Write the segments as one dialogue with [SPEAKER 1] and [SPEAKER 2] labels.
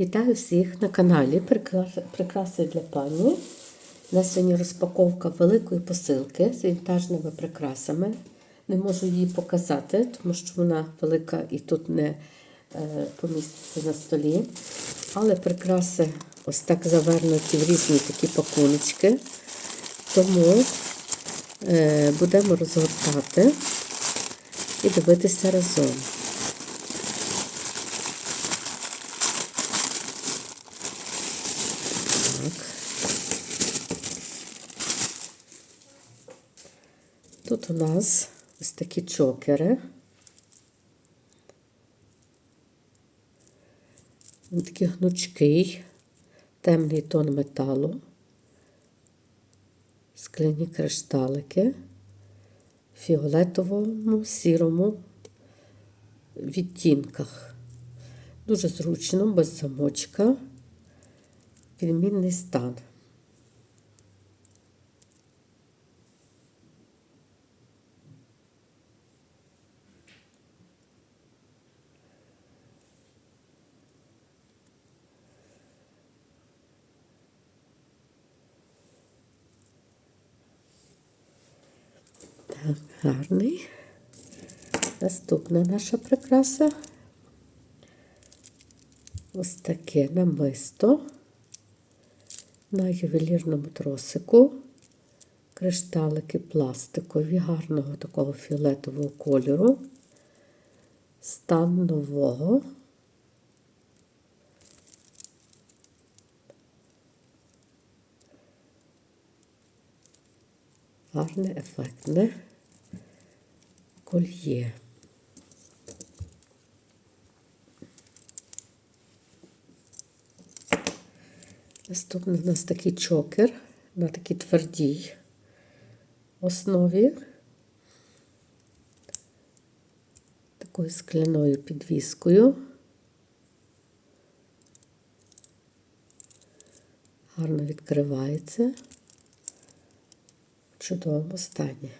[SPEAKER 1] Вітаю всіх на каналі Прикраси для пані. У нас сьогодні розпаковка великої посилки з вінтажними прикрасами. Не можу її показати, тому що вона велика і тут не е, поміститься на столі. Але прикраси ось так завернуті в різні такі пакуночки. Тому е, будемо розгортати і дивитися разом. Так. У нас ось такі чокери. Він такий гнучкий, темний тон металу, скляні кришталики, фіолетовому, сірому відтінках. Дуже зручно, без замочка відмінний стан. Гарний. Наступна наша прикраса. Ось таке намисто на ювелірному тросику. Кришталики пластикові, гарного такого фіолетового кольору. Стан нового. Гарне, ефектне кольє. Наступний у нас такий чокер на такій твердій основі. Такою скляною підвіскою. Гарно відкривається в чудовому стані.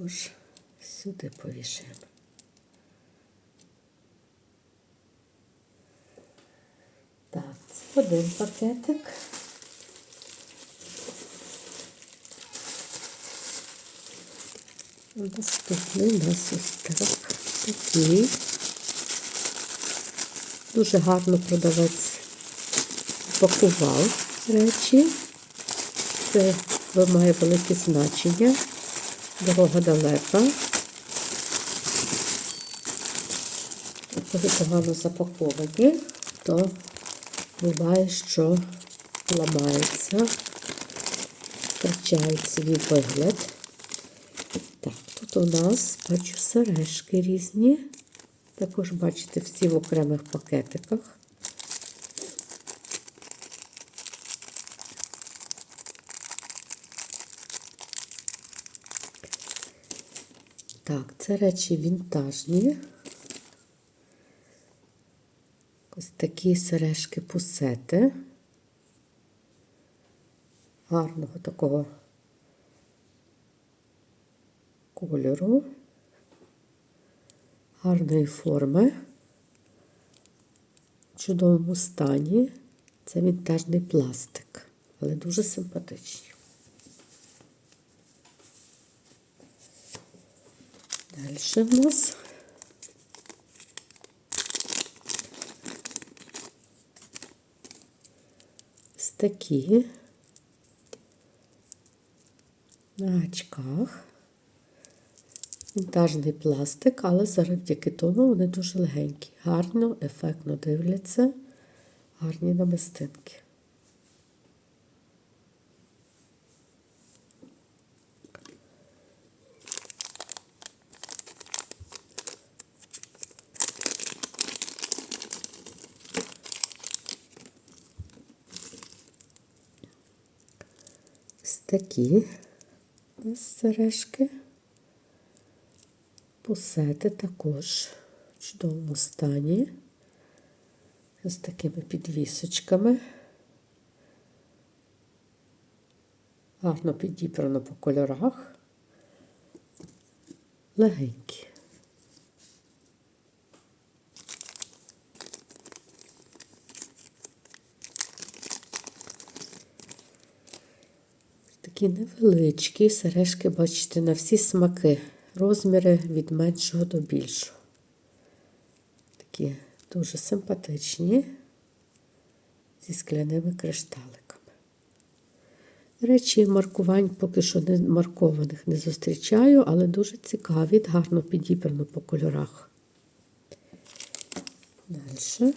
[SPEAKER 1] Також сюди повішаємо. Так, один пакетик. Наступний у нас ось так, такий. Дуже гарно продавець пакував речі. Це має велике значення. Дорога далека. Коли погано запаковані, то буває, що ламається, втрачають свій вигляд. Так, тут у нас бачу сережки різні. Також бачите всі в окремих пакетиках. Так, це речі вінтажні. Ось такі сережки пусети. Гарного такого кольору, гарної форми, в чудовому стані. Це вінтажний пластик, але дуже симпатичні. Далі в нас ось такі на очках. Вінтажний пластик, але завдяки тому вони дуже легенькі. Гарно, ефектно дивляться, гарні намистинки. Ось такі сережки. Пусети також в чудовому стані. З такими підвісочками. Гарно підібрано по кольорах. Легенькі. Такі невеличкі сережки, бачите, на всі смаки. Розміри від меншого до більшого. Такі дуже симпатичні зі скляними кришталиками. Речі маркувань поки що не маркованих не зустрічаю, але дуже цікаві, гарно підібрано по кольорах. Далі.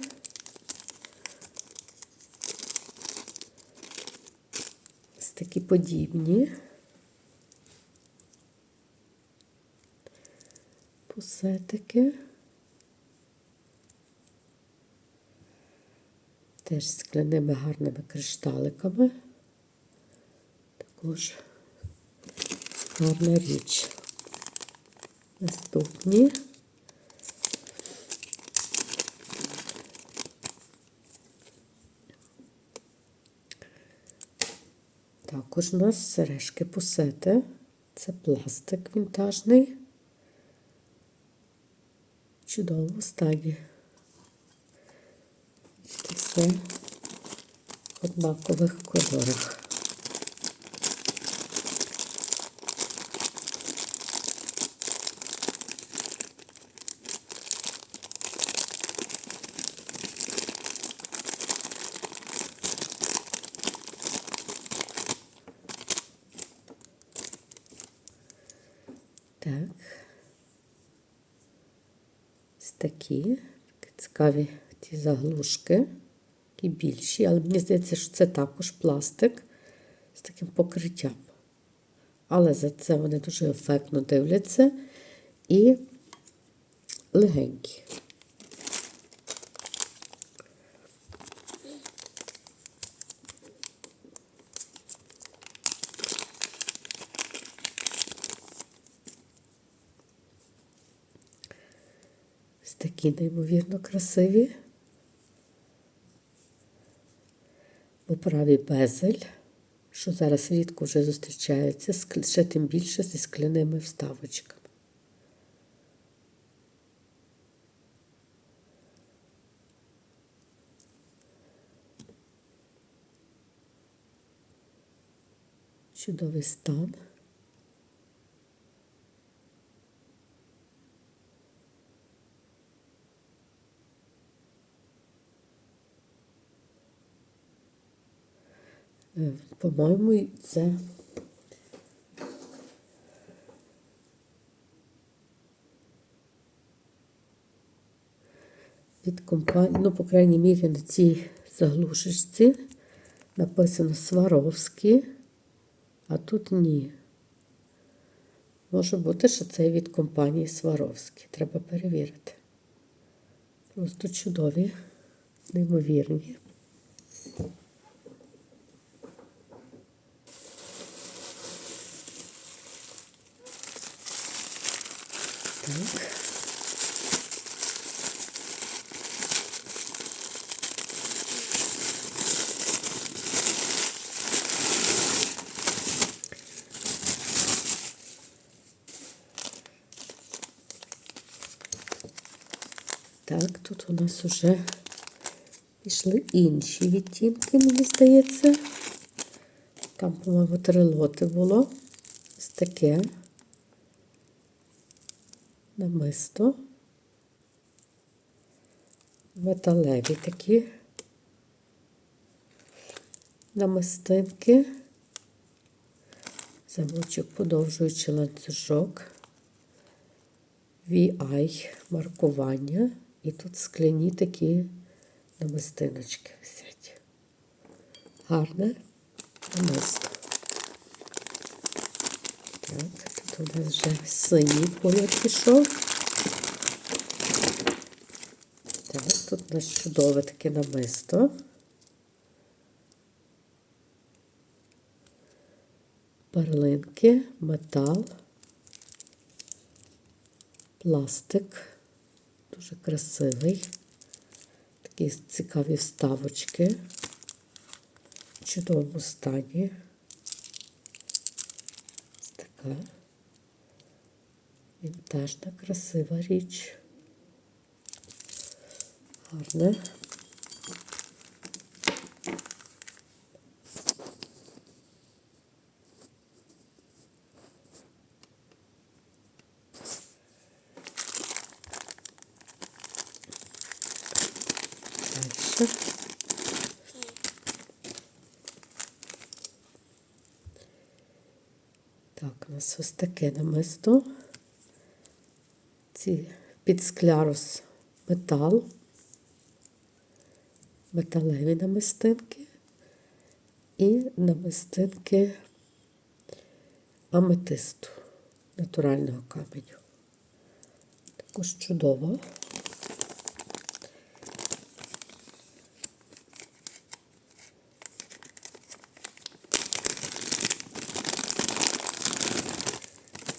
[SPEAKER 1] Такі подібні. Пусетики. Теж скляними гарними кришталиками. Також гарна річ. Наступні. Також у нас сережки пусети. Це пластик вінтажний. Чудово стані. Це Все в однакових кольорах. Так. Ось такі цікаві ті заглушки, і більші, але мені здається, що це також пластик з таким покриттям. Але за це вони дуже ефектно дивляться і легенькі. Ось такі неймовірно красиві. В оправі безель, що зараз рідко вже зустрічається, ще тим більше зі скляними вставочками. Чудовий стан. По-моєму, це від компанії, ну, по крайній мірі, на цій заглушечці написано Сваровський, а тут ні. Може бути, що це від компанії Сваровський. Треба перевірити. Просто чудові, неймовірні. Так. Так, тут у нас уже пішли інші відтінки, мені здається. Там, по-моєму, три лоти було. Ось таке намисто. Металеві такі намистинки. Замочок подовжуючи ланцюжок. VI маркування. І тут скляні такі намистиночки висять. Гарне намисто. Так, тут вже синій колір пішов. Так, тут у нас чудове таке намисто. Перлинки, метал, пластик. Дуже красивий. Такі цікаві вставочки в чудовому стані. така вінтажна, красива річ. Дальше. Так, у нас ось таке намисто. Ці під склярус метал. Металеві намистинки і намистинки аметисту натурального каменю. Також чудово.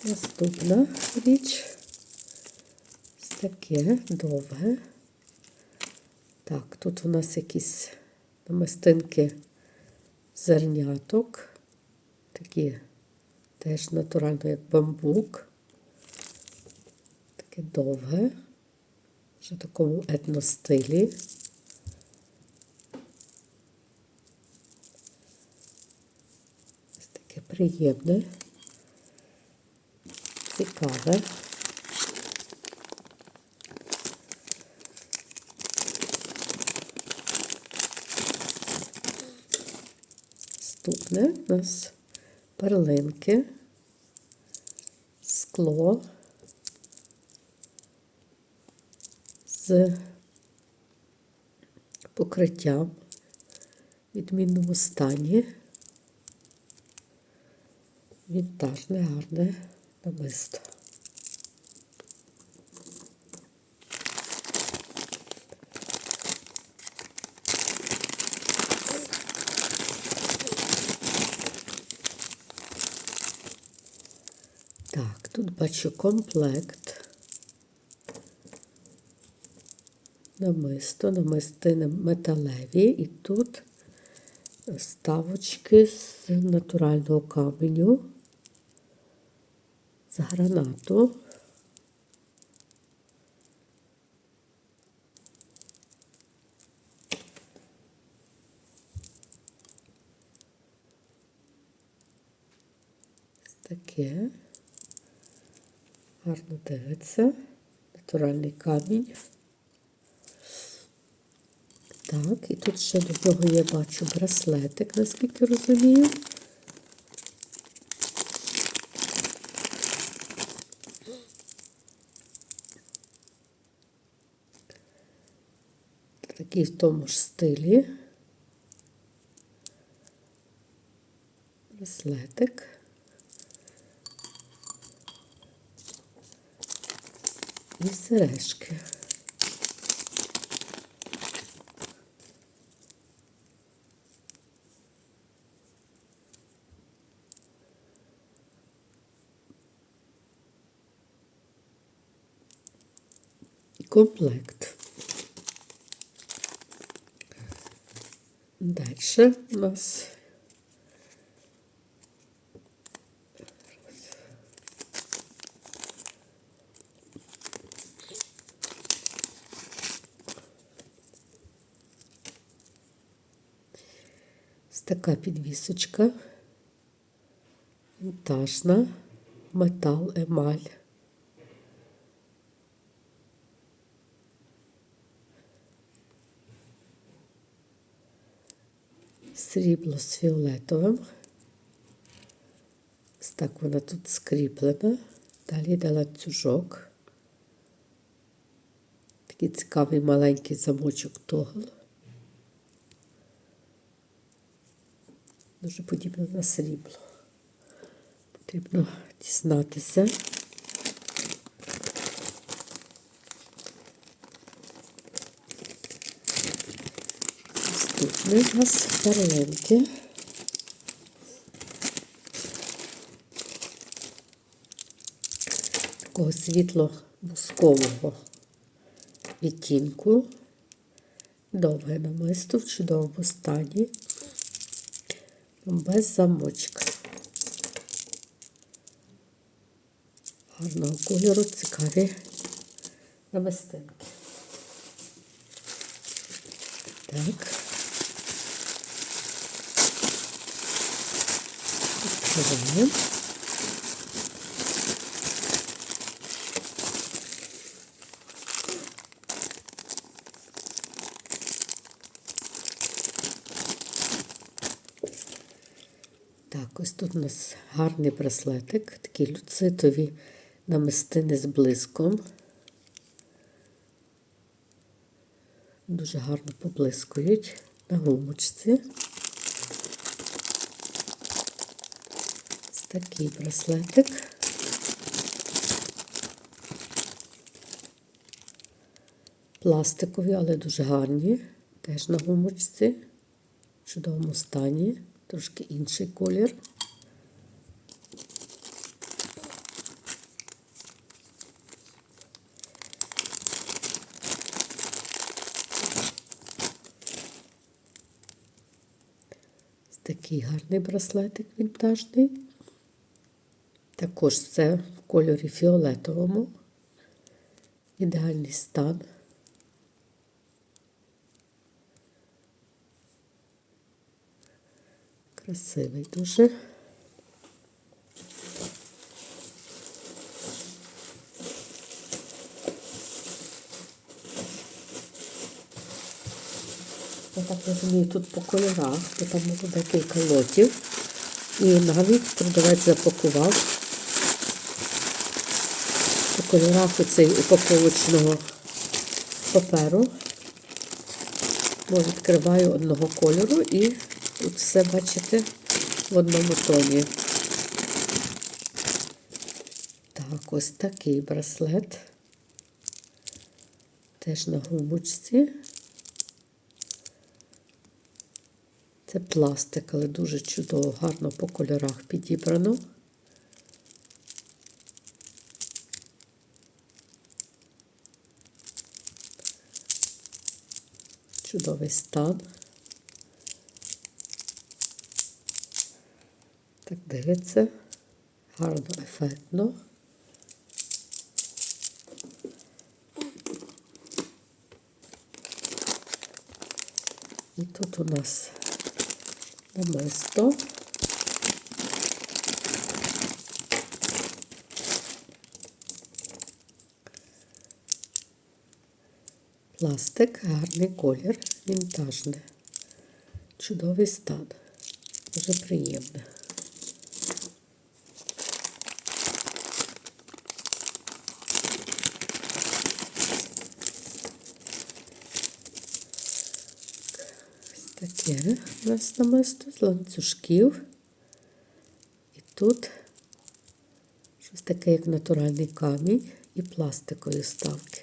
[SPEAKER 1] Наступна річ. Таке довге. Так, тут у нас якісь намистинки зерняток. Такі теж натурально, як бамбук. Таке довге. Вже в такому етностилі. Ось таке приємне. Цікаве. Наступне у нас перлинки, скло з покриттям в відмінному стані. Вінтажне, гарне намисто. Так, тут бачу комплект. Намисто, намистини металеві, і тут ставочки з натурального каменю, з гранату. Ось Таке. Дивиться. Натуральний камінь. Так, і тут ще до нього я бачу браслетик, наскільки розумію. Такий в тому ж стилі. Браслетик. І сережки. Комплект. Дальше у нас ось така підвісочка, вінтажна, метал, емаль. Срібло з фіолетовим. Так вона тут скріплена. Далі йде ланцюжок. Такий цікавий маленький замочок тогл. Дуже подібно на срібло. Потрібно дізнатися. Наступний у нас перлинки. Такого світло-бускового відтінку. Довге намисто в чудовому стані. Без замочка. гарного кольору, цікаві намистинки. Так. Відкриваємо. Так, ось тут у нас гарний браслетик, такі люцитові намистини з блиском. Дуже гарно поблискують на гумочці. Ось такий браслетик. Пластикові, але дуже гарні. Теж на гумочці. В чудовому стані. Трошки інший колір. Ось Такий гарний браслетик вінтажний. Також це в кольорі фіолетовому. Ідеальний стан. Красивий дуже. Так розумію, тут по кольорах, бо там було декілька лотів. І навіть продавець запакував по кольорах оцей упаковочного паперу. Бо відкриваю одного кольору і тут все, бачите, в одному тоні. Так, ось такий браслет. Теж на гумочці. Це пластик, але дуже чудово, гарно по кольорах підібрано. Чудовий стан. Так дивиться. Гарно, ефектно. І тут у нас намисто. Пластик, гарний колір, вінтажний. Чудовий стан. Дуже приємне. Ось таке у нас намисто з ланцюжків. І тут щось таке, як натуральний камінь і пластикові ставки.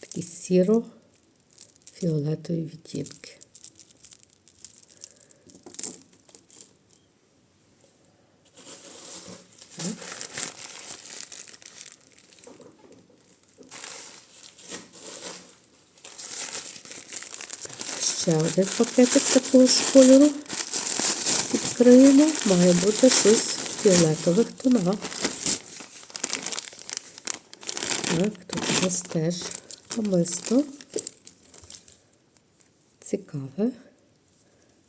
[SPEAKER 1] Такі сіро-фіолетові відтінки. Так. Ще один пакетик такого ж кольору відкриємо. Має бути щось в фіолетових тонах. Так, тут у нас теж намисто. Цікаве.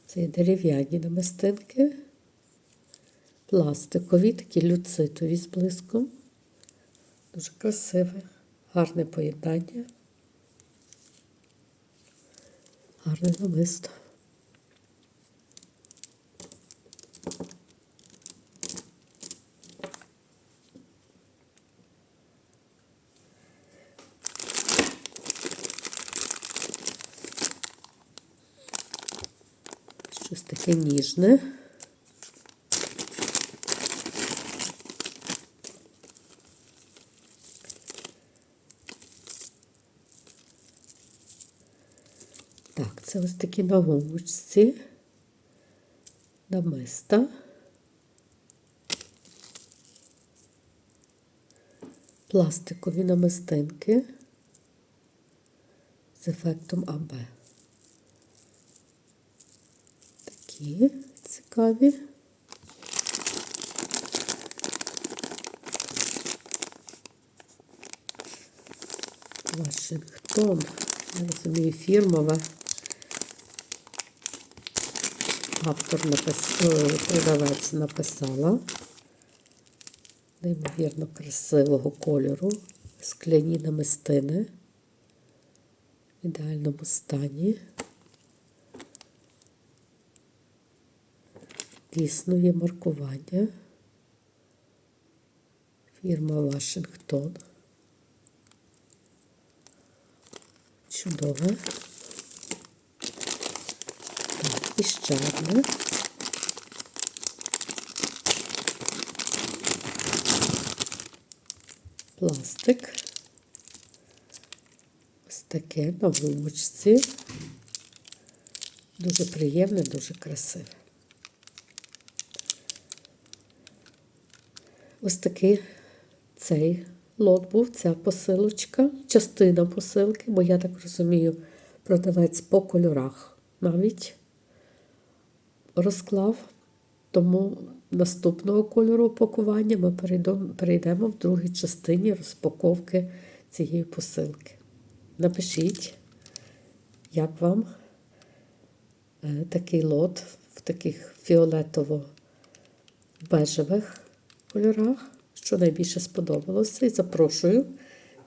[SPEAKER 1] Це є дерев'яні намистинки. Пластикові, такі люцитові з блиском. Дуже красиве, гарне поєднання. Гарне намисто. Щось таке ніжне. Так, це ось такі бавовочці, намиста. Пластикові намистинки з ефектом АБ. Такі цікаві. Вашингтон, я розумію, фірмова. Автор напис... е, продавець написала. Неймовірно красивого кольору. Скляні намистини. В ідеальному стані. Дійсно є маркування. Фірма Вашингтон. Чудове. І ще. Пластик. Ось таке на гумочці. Дуже приємне, дуже красиве. Ось такий цей лот був, ця посилочка, частина посилки, бо я так розумію, продавець по кольорах навіть розклав. Тому наступного кольору упакування ми перейдемо, в другій частині розпаковки цієї посилки. Напишіть, як вам е, такий лот в таких фіолетово-бежевих кольорах, що найбільше сподобалося, і запрошую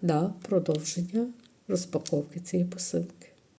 [SPEAKER 1] на продовження розпаковки цієї посилки.